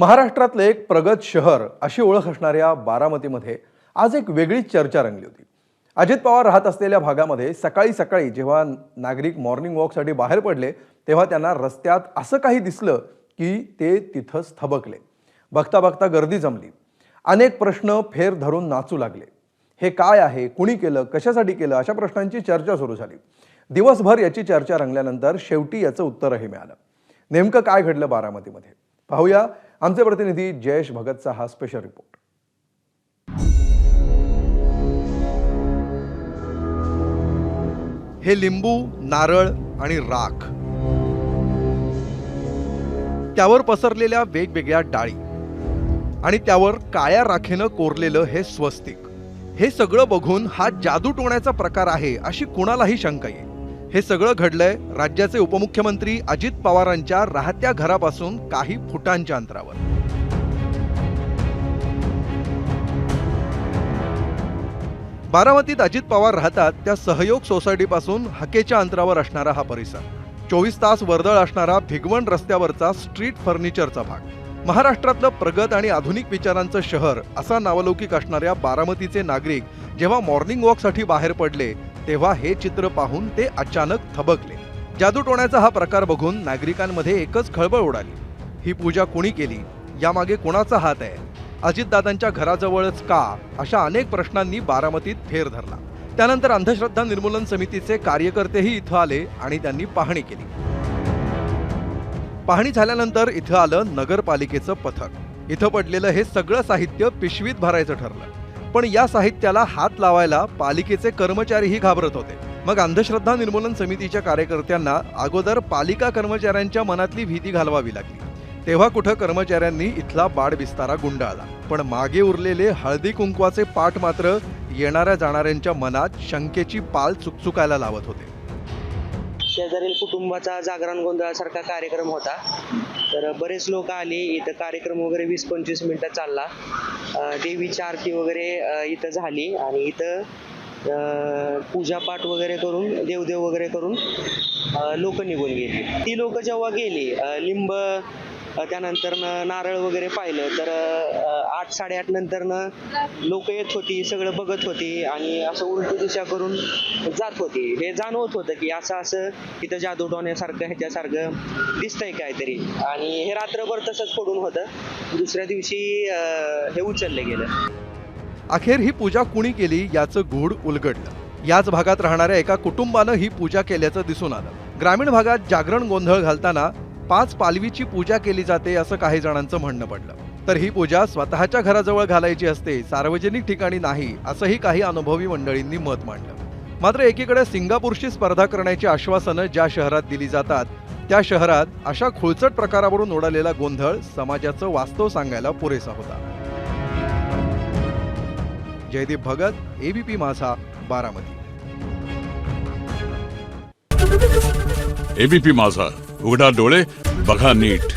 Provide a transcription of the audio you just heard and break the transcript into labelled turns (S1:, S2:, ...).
S1: महाराष्ट्रातले एक प्रगत शहर अशी ओळख असणाऱ्या बारामतीमध्ये आज एक वेगळीच चर्चा रंगली होती. अजित पवार राहत असलेल्या भागामध्ये सकाळी सकाळी जेव्हा नागरिक मॉर्निंग वॉकसाठी बाहेर पडले तेव्हा त्यांना रस्त्यात असं काही दिसलं की ते तिथंच थबकले बघता बघता गर्दी जमली. अनेक प्रश्न फेर धरून नाचू लागले. हे काय आहे? कुणी केलं? कशासाठी केलं? अशा प्रश्नांची चर्चा सुरू झाली. दिवसभर याची चर्चा रंगल्यानंतर शेवटी याचं उत्तरही मिळालं. नेमकं काय घडलं बारामतीमध्ये? पाहूया. आमचे प्रतिनिधी जयेश भगतचा हा स्पेशल रिपोर्ट हे लिंबू नारळ आणि राख. त्यावर पसरलेल्या वेगवेगळ्या डाळी आणि त्यावर काळ्या राखेनं कोरलेलं हे स्वस्तिक. हे सगळं बघून हा जादू टोण्याचा प्रकार आहे अशी कुणालाही शंका येईल हे सगळं घडलंय राज्याचे उपमुख्यमंत्री अजित पवारांच्या राहत्या घरापासून काही फुटांच्या अंतरावर. बारामतीत अजित पवार राहतात त्या सहयोग सोसायटीपासून हकेच्या अंतरावर असणारा हा परिसर. चोवीस तास वर्दळ असणारा भिगवण रस्त्यावरचा स्ट्रीट फर्निचरचा भाग. महाराष्ट्रातलं प्रगत आणि आधुनिक विचारांचं शहर असा नावलौकिक असणाऱ्या बारामतीचे नागरिक जेव्हा मॉर्निंग वॉकसाठी बाहेर पडले तेव्हा हे चित्र पाहून ते अचानक थबकले. जादूटोण्याचा हा प्रकार बघून नागरिकांमध्ये एकच खळबळ उडाली. ही पूजा कोणी केली? यामागे कोणाचा हात आहे? अजितदादांच्या घराजवळच का? अशा अनेक प्रश्नांनी बारामतीत फेर धरला. त्यानंतर अंधश्रद्धा निर्मूलन समितीचे कार्यकर्तेही इथं आले आणि त्यांनी पाहणी केली. पाहणी झाल्यानंतर इथं आलं नगरपालिकेचं पथक. इथं पडलेलं हे सगळं साहित्य पिशवीत भरायचं ठरलं. पण या साहित्याला हात लावायला पालिकेचे कर्मचारीही घाबरत होते. मग अंधश्रद्धा निर्मूलन समितीच्या कार्यकर्त्यांना अगोदर पालिका कर्मचाऱ्यांच्या मनातली भीती घालवावी लागली. तेव्हा कुठं कर्मचाऱ्यांनी इथला बाड विस्तारा गुंडाळला. पण मागे उरलेले हळदी कुंकवाचे पाठ मात्र येणाऱ्या जाणाऱ्यांच्या मनात शंकेची पाल चुकचुकायला लावत होते.
S2: शेजारील कुटुंबाचा जागरण गोंधळासारखा कार्यक्रम होता. तर बरेच लोक आले इथं कार्यक्रम वगैरे वीस पंचवीस मिनिटं चालला. देवीची आरती वगैरे इथं झाली आणि इथं पूजापाठ वगैरे करून देवदेव वगैरे करून लोक निघून गेली. ती लोक जेव्हा गेली लिंब त्यानंतर नारळ वगैरे पाहिलं. तर आठ साडेआठ नंतरनं लोक येत होती सगळं बघत होती आणि असं उलटी दिशा करून जात होती. हे जाणवत होतं की असं असं इथं जादू डोण्यासारखं ह्याच्यासारखं दिसतंय काहीतरी. आणि हे रात्रभर तसंच पडून होतं. दुसऱ्या दिवशी हे उचललं गेलं.
S1: अखेर ही पूजा कुणी केली याचं गूढ उलगडलं. याच भागात राहणाऱ्या एका कुटुंबानं ही पूजा केल्याचं दिसून आलं. ग्रामीण भागात जागरण गोंधळ घालताना पाच पालवीची पूजा केली जाते असं काही जणांचं म्हणणं पडलं. तर ही पूजा स्वतःच्या घराजवळ घालायची असते सार्वजनिक ठिकाणी नाही असंही काही अनुभवी मंडळींनी मत मांडलं. मात्र एकीकडे सिंगापूरशी स्पर्धा करण्याची आश्वासनं ज्या शहरात दिली जातात त्या शहरात अशा खुळचट प्रकारावरून उडालेला गोंधळ समाजाचं वास्तव सांगायला पुरेसा होता. जयदीप भगत एबीपी माझा बारामती.
S3: एबीपी माझा. उघडा डोळे बघा नीट.